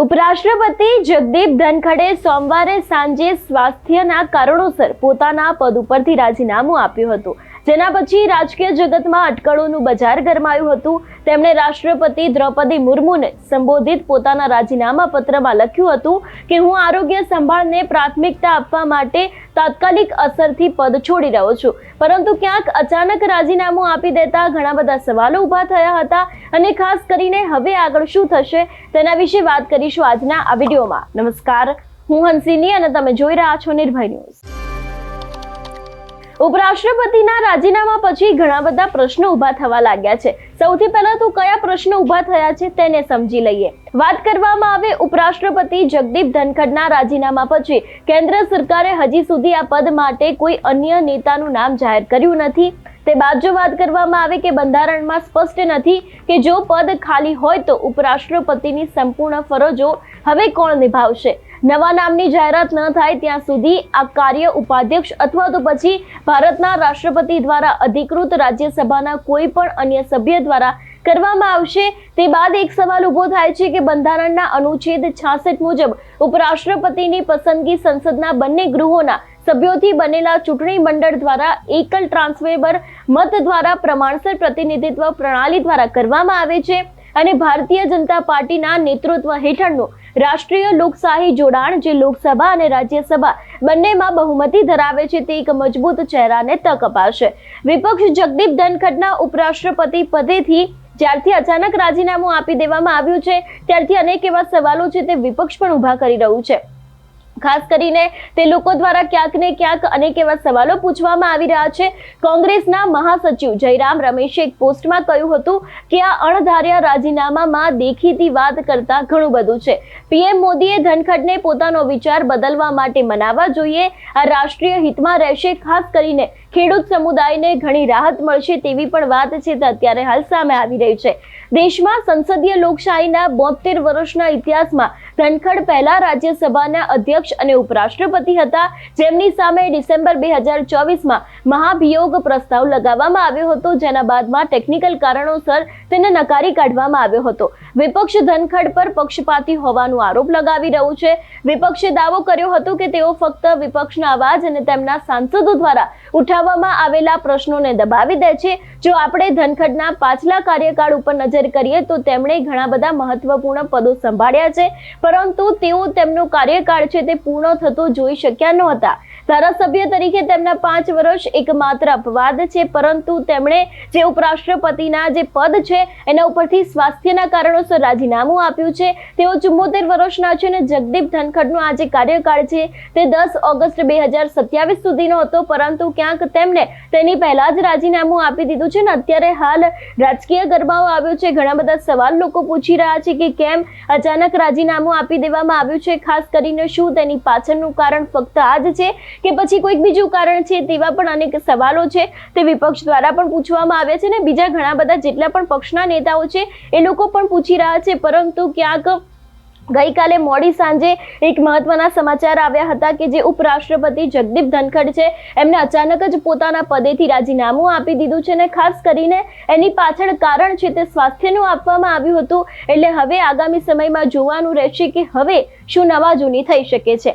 ઉપરાષ્ટ્રપતિ જગદીપ ધનખડે સોમવારે સાંજે સ્વાસ્થ્યના કારણોસર પોતાના પદ ઉપરથી રાજીનામું આપ્યું હતું. જેના પછી રાજકીય જગતમાં અટકળોનું બજાર ગરમાયું હતું. તેમણે રાષ્ટ્રપતિ દ્રૌપદી મુર્મુને સંબોધિત પોતાના રાજીનામા પત્રમાં લખ્યું હતું કે, હું આરોગ્ય સંભાળને પ્રાથમિકતા આપવા માટે તાત્કાલિક અસરથી પદ છોડી રહ્યો છું. પરંતુ ક્યાંક અચાનક રાજીનામું આપી દેતા ઘણા બધા સવાલો ઊભા થયા હતા અને ખાસ કરીને હવે આગળ શું થશે તેના વિશે વાત કરીશું આજના આ વિડીયોમાં. નમસ્કાર. હું હંસિની અને તમે જોઈ રહ્યા છો નિર્ભય ન્યૂઝ. ઉપરાષ્ટ્રપતિના રાજીનામા પછી ઘણા બધા પ્રશ્નો ઊભા થવા લાગ્યા છે. સૌથી પહેલા તો કયા પ્રશ્નો ઊભા થયા છે તેને સમજી લઈએ. વાત કરવામાં આવે ઉપરાષ્ટ્રપતિ જગદીપ ધનખડના રાજીનામા પછી. કેન્દ્ર સરકારે હજી સુધી આ પદ માટે કોઈ અન્ય નેતાનું નામ જાહેર કર્યું નથી. તે બાદ જો વાત કરવામાં આવે કે બંધારણમાં સ્પષ્ટ નથી કે જો પદ ખાલી હોય તો ઉપરાષ્ટ્રપતિની સંપૂર્ણ ફરજો હવે કોણ નિભાવશે? નવા નામની જાહેરાત ન થાય ત્યાં સુધી આ કાર્ય ઉપાધ્યક્ષ અથવા તો પછી ભારતના રાષ્ટ્રપતિ દ્વારા અધિકૃત રાજ્યસભાના કોઈ પણ અન્ય સભ્ય દ્વારા કરવામાં આવશે. તે બાદ એક સવાલ ઊભો થાય છે કે બંધારણના અનુચ્છેદ છાસઠ મુજબ ઉપરાષ્ટ્રપતિની પસંદગી સંસદના બંને ગૃહોના સભ્યોથી બનેલા ચૂંટણી મંડળ દ્વારા એકલ ટ્રાન્સફેબર મત દ્વારા પ્રમાણસર પ્રતિનિધિત્વ પ્રણાલી દ્વારા કરવામાં આવે છે. અને ભારતીય જનતા પાર્ટીના નેતૃત્વ હેઠળનું રાષ્ટ્રીય લોકશાહી જોડાણ જે લોકસભા અને રાજ્યસભા બંનેમાં બહુમતી ધરાવે છે તે એક મજબૂત ચહેરાને તક અપાશે વિપક્ષ જગદીપ ધનખડના ઉપરાષ્ટ્રપતિ પદેથી જ્યારથી અચાનક રાજીનામું આપી દેવામાં આવ્યું છે, ત્યારથી અનેક એવા સવાલો છે તે વિપક્ષ પણ ઊભા કરી રહ્યું છે. ખાસ કરીને તે લોકો દ્વારા ક્યાંક ને ક્યાંક અનેક એવા સવાલો પૂછવામાં આવી રહ્યા છે. કોંગ્રેસના મહાસચિવ જયરામ રમેશે એક પોસ્ટમાં કહ્યું હતું કે આ અણધાર્યા રાજીનામામાં દેખીતી વાત કરતા ઘણું બધું છે. પીએમ મોદીએ ધનખડને પોતાનો વિચાર બદલવા માટે મનાવવા જોઈએ. આ રાષ્ટ્રીય હિતમાં રહેશે, ખાસ કરીને ખેડૂત સમુદાયને ઘણી રાહત મળશે તેવી પણ વાત છે તે અત્યારે હાલ સામે આવી રહી છે. દેશમાં સંસદીય લોકશાહીના બોતેર વર્ષના ઇતિહાસમાં ધનખડ પહેલા રાજ્યસભાના અધ્યક્ષ અને ઉપરાષ્ટ્રપતિ હતા. જેમની સામે ડિસેમ્બર બે હજાર ચોવીસમાં મહાભિયોગ પ્રસ્તાવ લગાવવામાં આવ્યો હતો, જેના બાદમાં ટેકનિકલ કારણોસર તેને નકારી કાઢવામાં આવ્યો હતો. વિપક્ષ ધનખડ પર પક્ષપાતી હોવાનો આરોપ લગાવી રહ્યું છે. વિપક્ષે દાવો કર્યો હતો કે તેઓ ફક્ત વિપક્ષના અવાજ અને તેમના સાંસદો દ્વારા ઉઠાવવામાં આવેલા પ્રશ્નોને દબાવી દે છે. જો આપણે ધનખડના પાછલા કાર્યકાળ ઉપર નજર કરીએ તો તેમણે ઘણા બધા મહત્વપૂર્ણ પદો સંભાળ્યા છે. પરંતુ તેઓ તેમનો કાર્યકાળ છે તે પૂર્ણ થતો જોઈ શક્યા નહોતા. ધારાસભ્ય તરીકે તેમના પાંચ વર્ષ એકમાત્ર અપવાદ છે, પરંતુ તેમણે જે ઉપરાષ્ટ્રપતિના જે પદ છે, એના ઉપરથી સ્વાસ્થ્યના કારણોસર રાજીનામું આપ્યું છે. તેઓ ચુમ્મોતેર વર્ષના છે અને જગદીપ ધનખડનો આ કાર્યકાળ છે. તે દસ ઓગસ્ટ બે હજાર સત્યાવીસ સુધીનો હતો, પરંતુ ક્યાંક તેમણે તેની પહેલા જ રાજીનામું આપી દીધું છે ને અત્યારે હાલ રાજકીય ગરબાઓ આવ્યો છે. ઘણા બધા સવાલ લોકો પૂછી રહ્યા છે કે કેમ અચાનક રાજીનામું આપી દેવામાં આવ્યું છે. ખાસ કરીને શું તેની પાછળનું કારણ ફક્ત આ જ છે? કે પછી કોઈક બીજું કારણ છે તેવા પણ અનેક સવાલો છે તે વિપક્ષ દ્વારા પણ પૂછવામાં આવ્યા છે ને બીજા ઘણા બધા જેટલા પણ પક્ષના નેતાઓ છે એ લોકો પણ પૂછી રહ્યા છે. પરંતુ ક્યાંક ગઈકાલે મોડી સાંજે એક મહત્વના સમાચાર આવ્યા હતા કે જે ઉપરાષ્ટ્રપતિ જગદીપ ધનખડ છે, એમને અચાનક જ પોતાના પદેથી રાજીનામું આપી દીધું છે અને ખાસ કરીને એની પાછળ કારણ છે તે સ્વાસ્થ્યનું આપવામાં આવ્યું હતું. એટલે હવે આગામી સમયમાં જોવાનું રહેશે કે હવે શું નવા જૂની થઈ શકે છે.